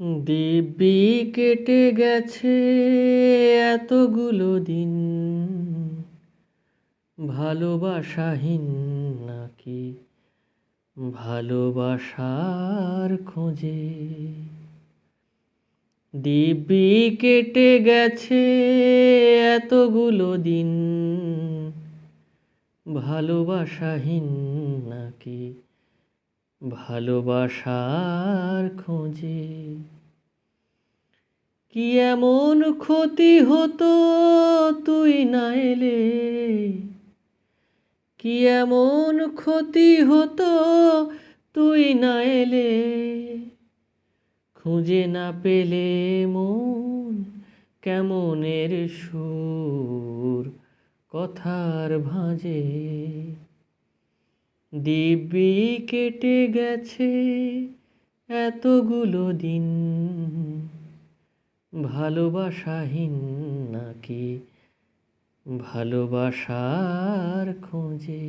দিব্যি কেটে গেছে এতগুলো দিন। ভালোবাসাহীন নাকি ভালোবাসার খোঁজে? দিব্যি কেটে গেছে এতগুলো দিন। ভালোবাসাহীন নাকি ভালোবাসার খোঁজে। কি এমন ক্ষতি হতো তুই না এলে? কি এমন ক্ষতি হতো তুই না এলে? খুঁজে না পেলে মন কেমনের সুর কথার ভাঁজে। দিব্যি কেটে গেছে এতগুলো দিন। ভালোবাসাহীন নাকি ভালোবাসার খোঁজে?